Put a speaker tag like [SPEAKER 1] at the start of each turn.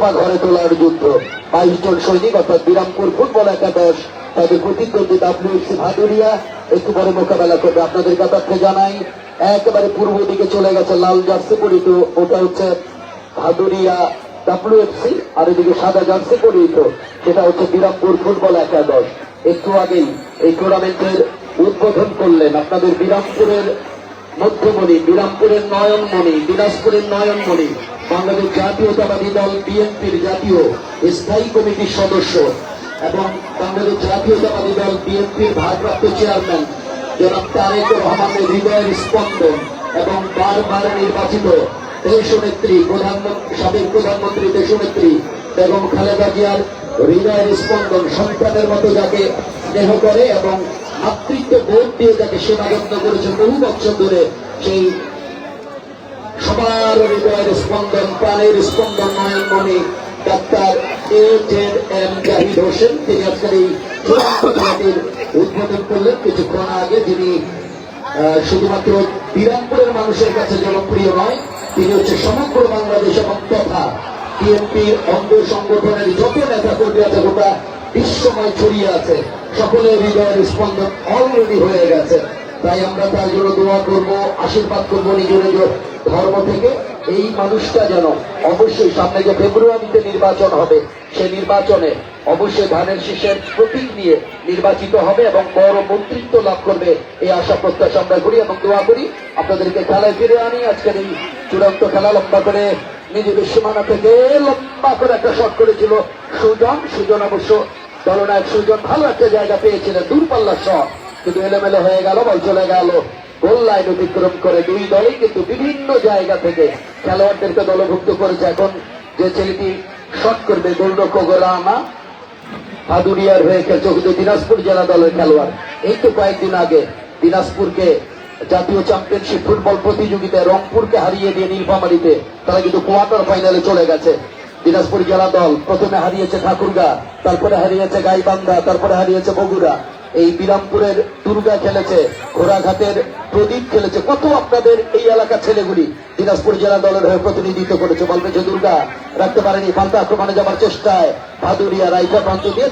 [SPEAKER 1] ঘরে তোলার যুদ্ধ। বাইশ জন সৈনিক, অর্থাৎ বিরামপুর ফুটবল একাদশ, তাদের প্রতিদ্বন্দ্বী ডাব্লিউএফসি ভাদুরিয়া। একটু পরে মোকাবেলা করবে আপনাদের কাছে জানাই। একেবারে পূর্ব দিকে চলে গেছে লাল জার্সি পরিত ওটা হচ্ছে ভাদুরিয়া ডাব্লিউএফসি আর এদিকে সাদা জার্সি পরিত সেটা হচ্ছে বিরামপুর ফুটবল একাদশ। একটু আগেই এই টুর্নামেন্টের উদ্বোধন করলেন আপনাদের বিরামপুরের মধ্যমণি, বিরামপুরের নয়নমণি, দিনাজপুরের নয়নমণি। বাংলাদেশ জাতীয়তাবাদী দল বিএনপির জাতীয় স্থায়ী কমিটির সদস্য এবং বাংলাদেশ জাতীয়তাবাদী দল বিএনপির ভারপ্রাপ্ত চেয়ারম্যান জনাব তারেক রহমানের হৃদয়ের স্পন্দন এবং বারবার নির্বাচিত দেশনেত্রী প্রধানমন্ত্রী সাবেক প্রধানমন্ত্রী দেশনেত্রী বেগম খালেদা জিয়ার হৃদয়ের স্পন্দন সন্তানের মতো যাকে স্নেহ করে এবং মাতৃত্ব বোধ দিয়ে যাকে সেবা করেছে বহু বছর ধরে সেই সবার হৃদয়ের স্পন্দন, প্রাণের স্পন্দন ডাক্তার এম জাহিদ হোসেন। তিনি এই উদ্বোধন করলেন। কিছুক্ষণ আগে শুধুমাত্র বিরামপুরের মানুষের কাছে জনপ্রিয় নয়, তিনি হচ্ছে সমগ্র বাংলাদেশ এবং তথা অঙ্গ সংগঠনের যত নেতা কর্মী আছে, গোটা বিশ্বময় ছড়িয়ে আছে সকলের হৃদয়ের স্পন্দন অলরেডি হয়ে গেছে। তাই আমরা তার জন্য দোয়া করব, আশীর্বাদ করব নিজ নিজ ধর্ম থেকে। এই মানুষটা যেন অবশ্যই সামনে যে ফেব্রুয়ারিতে নির্বাচন হবে সেই নির্বাচনে অবশ্যই ধানের শীষের প্রতীক নিয়ে নির্বাচিত হবে এবং বড় মন্ত্রিত্ব লাভ করবে এই আশা প্রত্যাশা আমরা করি এবং দোয়া করি। আপনাদেরকে খেলায় ফিরে আনি। আজকের এই চূড়ান্ত খেলা লম্বা করে নিজেদের সীমানা থেকে লম্বা করে একটা শট করেছিল সুজন। সুজন অবশ্য দলনায়ক সুজন ভালো একটা জায়গা পেয়েছিলেন দূরপাল্লার শট কিন্তু এলোমেলো হয়ে গেল, বল চলে গেল। গোল লাইন অতিক্রম করে দুই দলই কিন্তু বিভিন্ন জায়গা থেকে খেলোয়াড়দেরকে দলভুক্ত করেছে এখন যে ছেলেটি শট করবে, গোলরক্ষক গোলামা ভাদুরিয়ার হয়ে খেলছে কিন্তু দিনাজপুর জেলা দলের খেলোয়াড়। এই তো কয়েকদিন আগে দিনাজপুরকে জাতীয় চ্যাম্পিয়নশিপ ফুটবল প্রতিযোগিতায় রংপুরকে হারিয়ে দিয়ে নীলফামারিতে, তারা কিন্তু কোয়ার্টার ফাইনালে চলে গেছে। দিনাজপুর জেলা দল প্রথমে হারিয়েছে ঠাকুরগা, তারপরে হারিয়েছে গাইবান্ধা, তারপরে হারিয়েছে বগুড়া। এই বিরামপুরের দুর্গা খেলেছে, ঘোড়াঘাটের প্রদীপ খেলেছে। কত আপনাদের এই এলাকার ছেলেগুলি? দিনাজপুর জেলা দলের হয়ে প্রতিনিধিত্ব করেছে বলবে যে, দুর্গা, রাখতে পারেনি। পাল্টা আক্রমণে যাওয়ার চেষ্টায় ভাদুরিয়া রাইকা প্রান্ত দিয়ে